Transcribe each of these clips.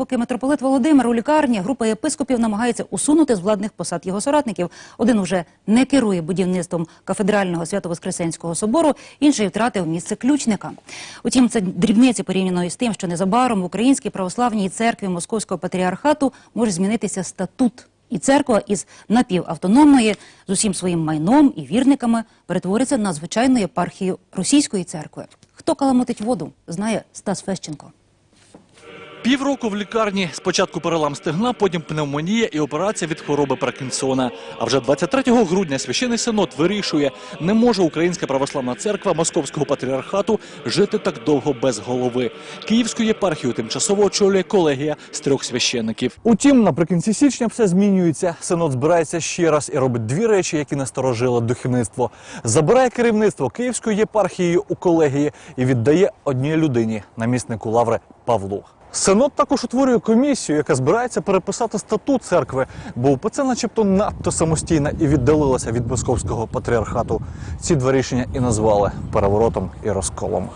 поки митрополит Володимир у лікарні, група єпископів намагається усунути з владних посад його соратників. Один уже не керує будівництвом кафедрального Свято-Воскресенського собору, інший втратив місце ключника. Утім, це дрібниці порівняно із тим, що незабаром в Українській православній церкві Московського патріархату може змінитися статут. І церква із напівавтономної з усім своїм майном і вірниками перетвориться на звичайну єпархію російської церкви. Хто каламутить воду, знає Стас Фещенко. Півроку в лікарні спочатку перелам стегна, потім пневмонія і операція від хвороби Паркінсона. А вже 23 грудня священий синод вирішує, не може Українська православна церква Московського патріархату жити так довго без голови. Київську єпархію тимчасово очолює колегія з трьох священиків. Утім, наприкінці січня все змінюється. Синод збирається ще раз і робить дві речі, які насторожили духовництво. Забирає керівництво Київської єпархії у колегії і віддає одній людині, наміснику лаври Павлу. Синод також утворює комісію, яка збирається переписати статут церкви, бо УПЦ начебто надто самостійна і віддалилася від московського патріархату. Ці два рішення і назвали переворотом і розколом.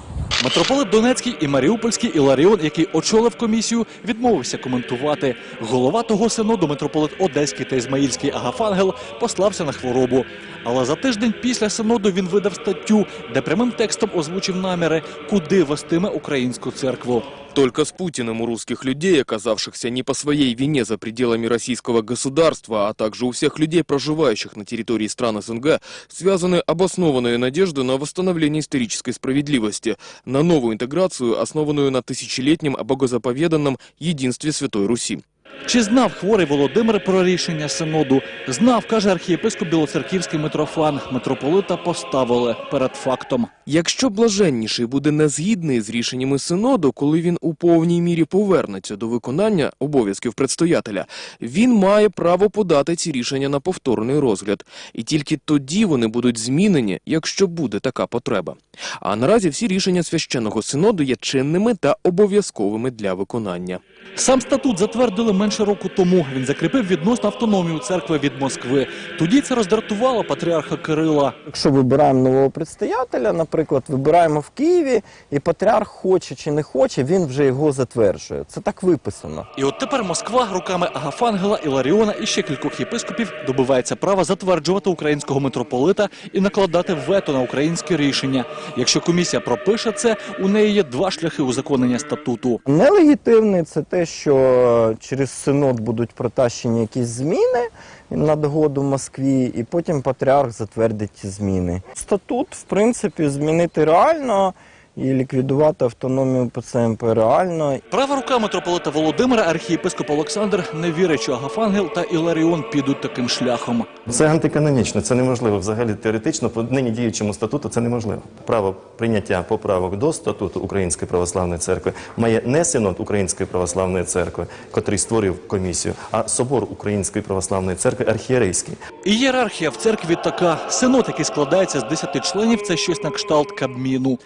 Митрополит Донецький і Маріупольський Іларіон, який очолив комісію, відмовився коментувати. Голова того синоду, митрополит Одеський та Ізмаїльський Агафангел, послався на хворобу. Але за тиждень після синоду він видав статтю, де прямим текстом озвучив наміри, куди вестиме українську церкву. Только с Путиным у русских людей, оказавшихся не по своей вине за пределами российского государства, а также у всех людей, проживающих на территории стран СНГ, связаны обоснованные надежды на восстановление исторической справедливости, на новую интеграцию, основанную на тысячелетнем богозаповеданном единстве Святой Руси. Чи знав хворий Володимир про рішення синоду? Знав, каже архієпископ Білоцерківський Митрофан. Митрополита поставили перед фактом. Якщо блаженніший буде незгідний з рішеннями синоду, коли він у повній мірі повернеться до виконання обов'язків предстоятеля, він має право подати ці рішення на повторний розгляд, і тільки тоді вони будуть змінені, якщо буде така потреба. А наразі всі рішення священного синоду є чинними та обов'язковими для виконання. Сам статут затвердили менше року тому. Він закріпив відносну автономію церкви від Москви. Тоді це роздратувало патріарха Кирила. Якщо вибираємо нового предстоятеля, наприклад, вибираємо в Києві, і патріарх хоче чи не хоче, він вже його затверджує. Це так виписано. І от тепер Москва руками Агафангела, Іларіона і ще кількох єпископів добивається права затверджувати українського митрополита і накладати вето на українське рішення. Якщо комісія пропише це, у неї є два шляхи узаконення статуту. Нелегітимний це те, що через синод будуть протащені якісь зміни на догоду в Москві, і потім патріарх затвердить ці зміни. Статут, в принципі, змінити реально і ліквідувати автономію ПЦМП реально. Права рука митрополита Володимира, архієпископ Олександр не вірить, що Агафангел та Іларіон підуть таким шляхом. Це антиканонічно, це неможливо. Взагалі теоретично по нині діючому статуту це неможливо. Право прийняття поправок до статуту Української православної церкви має не синод Української православної церкви, котрий створив комісію, а собор Української православної церкви архієрейський. Ієрархія в церкві така. Синод, який складається з 10 членів, це щось на кшталт Кабміну.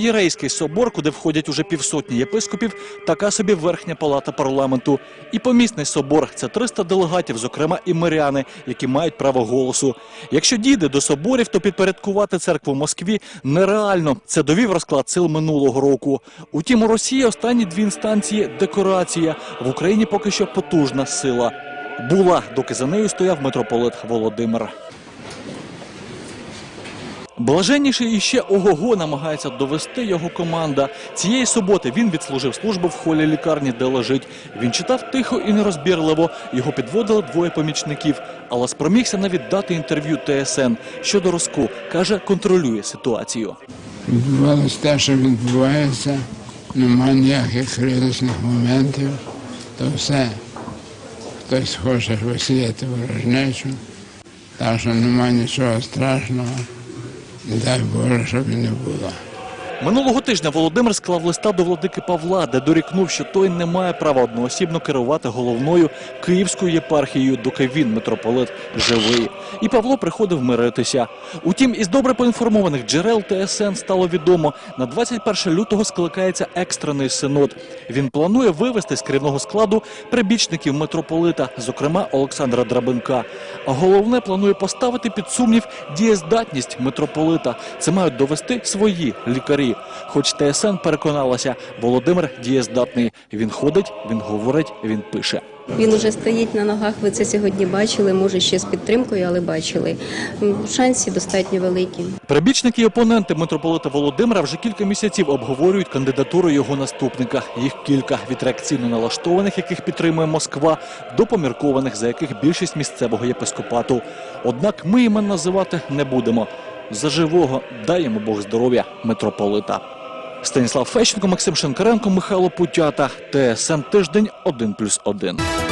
Архієрейський собор, куди входять уже півсотні єпископів, така собі верхня палата парламенту. І помісний собор це 300 делегатів, зокрема і миряни, які мають право голосу. Якщо дійде до соборів, то підпорядкувати церкву в Москві нереально. Це довів розклад сил минулого року. Утім, у Росії останні дві інстанції декорація. В Україні поки що потужна сила. Була, доки за нею стояв митрополит Володимир. Блаженніший іще ого-го намагається довести його команда. Цієї суботи він відслужив службу в холі лікарні, де лежить. Він читав тихо і нерозбірливо. Його підводили двоє помічників, але спромігся навіть дати інтерв'ю ТСН щодо розку. каже, контролює ситуацію. Відбувалося те, що відбувається, немає ніяких критичних моментів, то все. Хтось хоче висіяти ворожнечу, так що немає нічого страшного. І дай Боже, щоб і не було. Минулого тижня Володимир склав листа до владики Павла, де дорікнув, що той не має права одноосібно керувати головною Київською єпархією, доки він, митрополит, живий. І Павло приходив миритися. Утім, із добре поінформованих джерел ТСН стало відомо, на 21 лютого скликається екстрений синод. Він планує вивести з керівного складу прибічників митрополита, зокрема Олександра Драбенка. А головне планує поставити під сумнів дієздатність митрополита. Це мають довести свої лікарі. Історії. Хоч ТСН переконалася, Володимир дієздатний. Він ходить, він говорить, він пише. Він уже стоїть на ногах. Ви це сьогодні бачили. Може ще з підтримкою, але бачили. Шанси достатньо великі. Прибічники і опоненти митрополита Володимира вже кілька місяців обговорюють кандидатуру його наступника. Їх кілька від реакційно налаштованих, яких підтримує Москва, до поміркованих, за яких більшість місцевого єпископату. Однак ми імен називати не будемо. За живого дай йому Бог здоров'я митрополита. Станіслав Фещенко, Максим Шенкаренко, Михайло Путята. ТСН тиждень 1+,1.